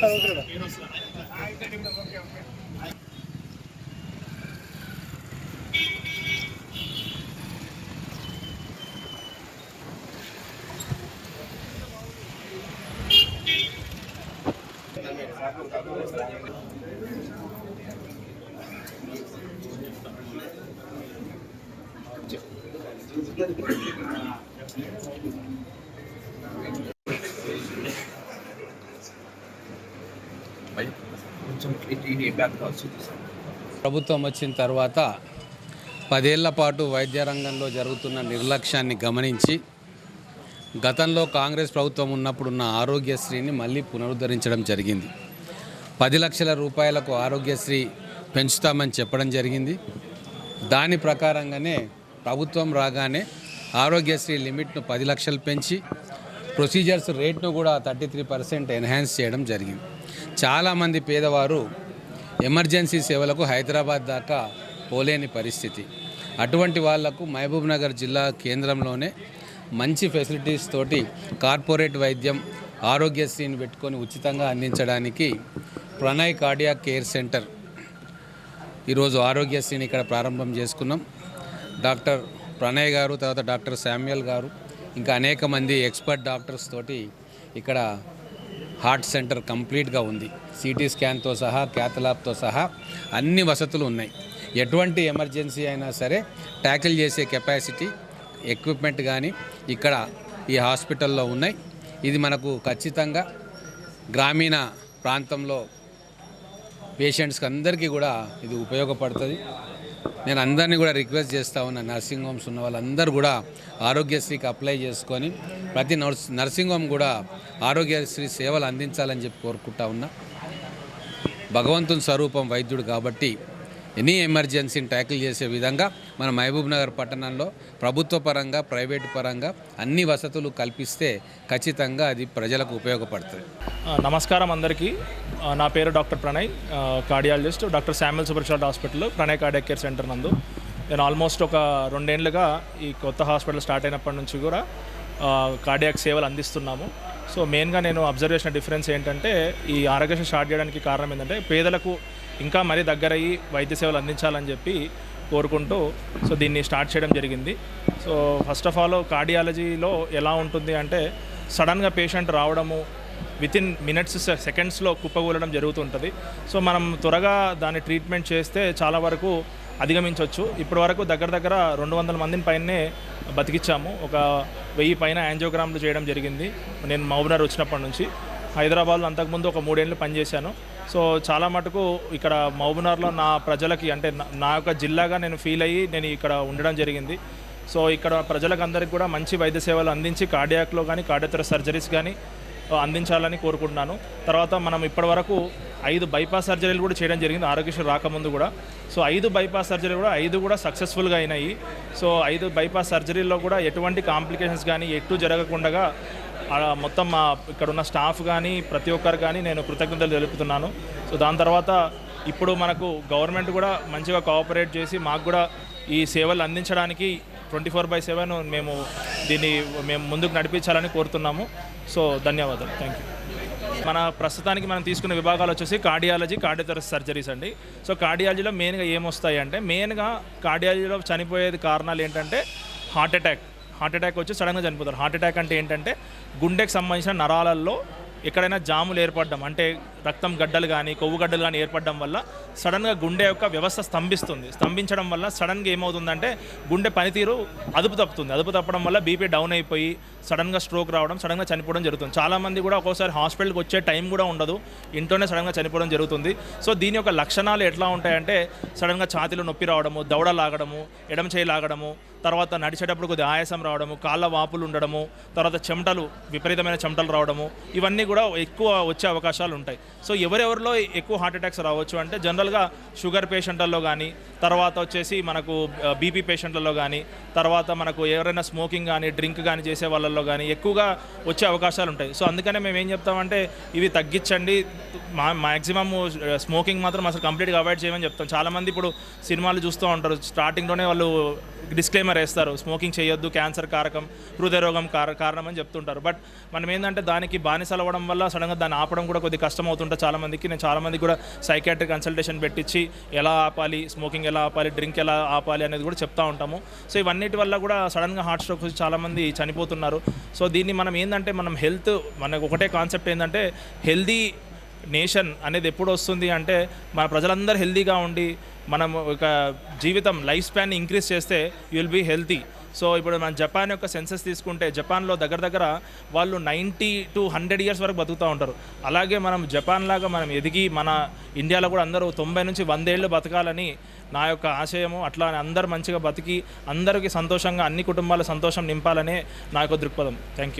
కొంచెం బ్యాక్ కావచ్చు ప్రభుత్వం వచ్చిన తర్వాత పదేళ్ళ పాటు వైద్య రంగంలో జరుగుతున్న నిర్లక్ష్యాన్ని గమనించి గతంలో కాంగ్రెస్ ప్రభుత్వం ఉన్నప్పుడున్న ఆరోగ్యశ్రీని మళ్ళీ పునరుద్ధరించడం జరిగింది. పది లక్షల రూపాయలకు ఆరోగ్యశ్రీ పెంచుతామని చెప్పడం జరిగింది. దాని ప్రకారంగానే ప్రభుత్వం రాగానే ఆరోగ్యశ్రీ లిమిట్ను పది లక్షలు పెంచి ప్రొసీజర్స్ రేట్ను కూడా థర్టీ త్రీ పర్సెంట్ ఎన్హాన్స్ చేయడం జరిగింది. చాలామంది పేదవారు ఎమర్జెన్సీ సేవలకు హైదరాబాద్ దాకా పోలేని పరిస్థితి. అటువంటి వాళ్ళకు మహబూబ్ నగర్ జిల్లా కేంద్రంలోనే మంచి ఫెసిలిటీస్ తోటి కార్పొరేట్ వైద్యం ఆరోగ్యశ్రీని పెట్టుకొని ఉచితంగా అందించడానికి ప్రణయ్ కార్డియా కేర్ సెంటర్ ఈరోజు ఆరోగ్యశ్రీని ఇక్కడ ప్రారంభం చేసుకున్నాం. డాక్టర్ ప్రణయ్ గారు తర్వాత డాక్టర్ శామ్యుయల్ గారు ఇంకా అనేక మంది ఎక్స్పర్ట్ డాక్టర్స్ తోటి ఇక్కడ హార్ట్ సెంటర్ కంప్లీట్గా ఉంది. సిటీ స్కాన్తో సహా క్యాథలాబ్తో సహా అన్ని వసతులు ఉన్నాయి. ఎటువంటి ఎమర్జెన్సీ అయినా సరే ట్యాకిల్ చేసే కెపాసిటీ ఎక్విప్మెంట్ కానీ ఇక్కడ ఈ హాస్పిటల్లో ఉన్నాయి. ఇది మనకు ఖచ్చితంగా గ్రామీణ ప్రాంతంలో పేషెంట్స్కి అందరికీ కూడా ఇది ఉపయోగపడుతుంది. నేను అందరినీ కూడా రిక్వెస్ట్ చేస్తా ఉన్నా నర్సింగ్ హోమ్స్ ఉన్న వాళ్ళందరూ కూడా ఆరోగ్యశ్రీకి అప్లై చేసుకొని ప్రతి నర్స్ నర్సింగ్ హోమ్ కూడా ఆరోగ్యశ్రీ సేవలు అందించాలని చెప్పి కోరుకుంటా ఉన్నా. భగవంతుని స్వరూపం వైద్యుడు కాబట్టి ఎనీ ఎమర్జెన్సీని ట్యాకిల్ చేసే విధంగా మన మహబూబ్ నగర్ పట్టణంలో ప్రభుత్వ పరంగా ప్రైవేటు పరంగా అన్ని వసతులు కల్పిస్తే ఖచ్చితంగా అది ప్రజలకు ఉపయోగపడుతుంది. నమస్కారం అందరికీ. నా పేరు doctor Pranay cardiologist doctor Samuel super hospital Pranay cardiac care centre నందు. నేను ఆల్మోస్ట్ ఒక రెండేళ్ళుగా ఈ కొత్త హాస్పిటల్ స్టార్ట్ అయినప్పటి నుంచి కూడా కార్డియాక్ సేవలు అందిస్తున్నాము. సో మెయిన్గా నేను అబ్జర్వ్ చేసిన డిఫరెన్స్ ఏంటంటే ఈ ఆరోగ్యం స్టార్ట్ చేయడానికి కారణం ఏంటంటే పేదలకు ఇంకా మరీ దగ్గరయ్యి వైద్య సేవలు అందించాలని చెప్పి కోరుకుంటూ సో దీన్ని స్టార్ట్ చేయడం జరిగింది. సో ఫస్ట్ ఆఫ్ ఆల్ కార్డియాలజీలో ఎలా ఉంటుంది అంటే సడన్గా పేషెంట్ రావడము వితిన్ మినిట్స్ సెకండ్స్లో కుప్పకూలడం జరుగుతుంటుంది. సో మనం త్వరగా దాన్ని ట్రీట్మెంట్ చేస్తే చాలా వరకు అధిగమించవచ్చు. ఇప్పటి వరకు దగ్గర దగ్గర రెండు వందల మందిని పైనే బతికిచ్చాము. ఒక వెయ్యి పైన యాంజియోగ్రామ్లు చేయడం జరిగింది. నేను మహబూబ్నగర్ వచ్చినప్పటి నుంచి. హైదరాబాద్లో అంతకుముందు ఒక మూడేళ్ళు పనిచేశాను. సో చాలా మటుకు ఇక్కడ మహబూబ్నగర్లో నా ప్రజలకి అంటే నా- నా యొక్క జిల్లాగా నేను ఫీల్ అయ్యి నేను ఇక్కడ ఉండడం జరిగింది. సో ఇక్కడ ప్రజలకు అందరికీ కూడా మంచి వైద్య సేవలు అందించి కార్డియాక్లో కానీ కార్డియోథెర సర్జరీస్ కానీ అందించాలని కోరుకుంటున్నాను. తర్వాత మనం ఇప్పటివరకు ఐదు బైపాస్ సర్జరీలు కూడా చేయడం జరిగింది ఆరోగ్యశ్రీ రాకముందు కూడా. సో ఐదు బైపాస్ సర్జరీ కూడా ఐదు కూడా సక్సెస్ఫుల్గా అయినాయి. సో ఐదు బైపాస్ సర్జరీలో కూడా ఎటువంటి కాంప్లికేషన్స్ కానీ ఎటు జరగకుండా మొత్తం మా ఇక్కడ ఉన్న స్టాఫ్ కానీ ప్రతి ఒక్కరు కానీ నేను కృతజ్ఞతలు తెలుపుతున్నాను. సో దాని తర్వాత ఇప్పుడు మనకు గవర్నమెంట్ కూడా మంచిగా కోఆపరేట్ చేసి మాకు కూడా ఈ సేవలు అందించడానికి ట్వంటీ ఫోర్ బై సెవెన్ మేము దీన్ని మేము ముందుకు నడిపించాలని కోరుతున్నాము. సో ధన్యవాదాలు. థ్యాంక్ యూ మన ప్రస్తుతానికి మనం తీసుకున్న విభాగాలు వచ్చేసి కార్డియాలజీ కార్డియోథెరస్ సర్జరీస్ అండి. సో కార్డియాలజీలో మెయిన్గా ఏమొస్తాయి అంటే మెయిన్గా కార్డియాలజీలో చనిపోయేది కారణాలు ఏంటంటే హార్ట్ అటాక్ హార్ట్ అటాక్ వచ్చి సడన్గా చనిపోతారు. హార్ట్ అటాక్ అంటే ఏంటంటే గుండెకి సంబంధించిన నరాలలో ఎక్కడైనా జాములు ఏర్పడడం అంటే రక్తం గడ్డలు కానీ కొవ్వు గడ్డలు కానీ ఏర్పడడం వల్ల సడన్గా గుండె యొక్క వ్యవస్థ స్తంభిస్తుంది. స్తంభించడం వల్ల సడన్గా ఏమవుతుందంటే గుండె పనితీరు అదుపు తప్పుతుంది. అదుపు తప్పడం వల్ల బీపీ డౌన్ అయిపోయి సడన్గా స్ట్రోక్ రావడం సడన్గా చనిపోవడం జరుగుతుంది. చాలామంది కూడా ఒక్కోసారి హాస్పిటల్కి వచ్చే టైం కూడా ఉండదు. ఇంట్లోనే సడన్గా చనిపోవడం జరుగుతుంది. సో దీని యొక్క లక్షణాలు ఎట్లా ఉంటాయంటే సడన్గా ఛాతీలో నొప్పి రావడము దవడ లాగడము ఎడమ చేయి లాగడము తర్వాత నడిచేటప్పుడు కొద్దిగా ఆయాసం రావడము కాళ్ళ వాపులు ఉండడము తర్వాత చెమటలు విపరీతమైన చెమటలు రావడము ఇవన్నీ కూడా ఎక్కువ వచ్చే అవకాశాలు ఉంటాయి. సో ఎవరెవరిలో ఎక్కువ హార్ట్ అటాక్స్ రావచ్చు అంటే జనరల్గా షుగర్ పేషెంట్లలో కానీ తర్వాత వచ్చేసి మనకు బీపీ పేషెంట్లలో కానీ తర్వాత మనకు ఎవరైనా స్మోకింగ్ కానీ డ్రింక్ కానీ చేసే వాళ్ళల్లో కానీ ఎక్కువగా వచ్చే అవకాశాలు ఉంటాయి. సో అందుకనే మేము ఏం చెప్తామంటే ఇవి తగ్గించండి మా మ్యాక్సిమమ్ స్మోకింగ్ మాత్రం అసలు కంప్లీట్గా అవాయిడ్ చేయమని చెప్తాం. చాలామంది ఇప్పుడు సినిమాలు చూస్తూ ఉంటారు. స్టార్టింగ్లోనే వాళ్ళు డిస్క్లైమర్ వేస్తారు. స్మోకింగ్ చేయొద్దు క్యాన్సర్ కారకం హృదయ రోగం కార కారణం అని చెప్తుంటారు. బట్ మనం ఏంటంటే దానికి బానిసలు అవ్వడం వల్ల సడన్గా దాన్ని ఆపడం కూడా కొద్దిగా కష్టం అవుతుంటే చాలామందికి. నేను చాలామంది కూడా సైకాట్రిక్ కన్సల్టేషన్ పెట్టించి ఎలా ఆపాలి స్మోకింగ్ ఎలా ఆపాలి డ్రింక్ ఎలా ఆపాలి అనేది కూడా చెప్తా ఉంటాము. సో ఇవన్నిటి వల్ల కూడా సడన్గా హార్ట్ స్ట్రోక్ వచ్చి చాలామంది చనిపోతున్నారు. సో దీన్ని మనం ఏంటంటే మనం హెల్త్ మనకు ఒకటే కాన్సెప్ట్ ఏంటంటే హెల్దీ నేషన్ అనేది ఎప్పుడు వస్తుంది అంటే మన ప్రజలందరూ హెల్దీగా ఉండి మనం ఒక జీవితం లైఫ్ స్పాన్ని ఇంక్రీజ్ చేస్తే you will be healthy. So ఇప్పుడు మన జపాన్ యొక్క సెన్సెస్ తీసుకుంటే జపాన్లో దగ్గర దగ్గర వాళ్ళు నైంటీ టు హండ్రెడ్ ఇయర్స్ వరకు బతుకుతూ ఉంటారు. అలాగే మనం జపాన్ లాగా మనం ఎదిగి మన ఇండియాలో కూడా అందరూ తొంభై నుంచి వందేళ్ళు బతకాలని నా యొక్క ఆశయము. అట్లా అందరు మంచిగా బతికి అందరికీ సంతోషంగా అన్ని కుటుంబాల సంతోషం నింపాలనే నా యొక్క దృక్పథం. Thank you